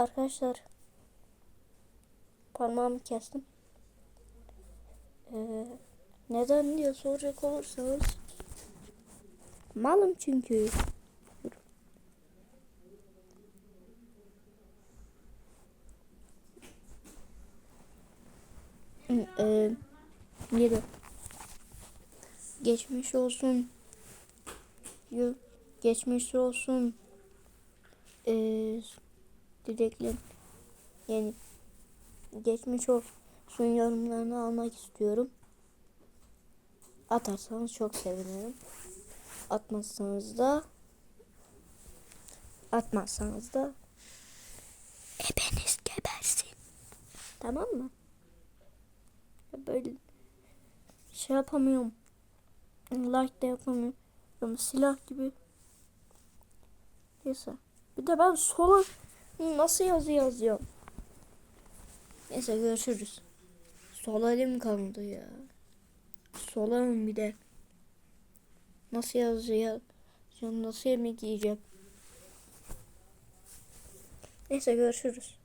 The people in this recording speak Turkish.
Arkadaşlar parmağımı kestim. Ee, neden diye soracak olursanız malım çünkü. Ee. Geçmiş olsun. Geçmiş olsun. Ee, dileklerim yani geçmiş olsun yorumlarını almak istiyorum. Atarsanız çok sevinirim. Atmazsanız da atmazsanız da ebeniz gebersin. Tamam mı? Böyle şey yapamıyorum. Like de yapamıyorum. Silah gibi. Neyse. Bir de ben sola nasıl yazı yazıyorum. Neyse görüşürüz. Sol elim kaldı ya. Sol elim bir de. Nasıl yazıyor? Nasıl yemek yiyeceğim? Neyse görüşürüz.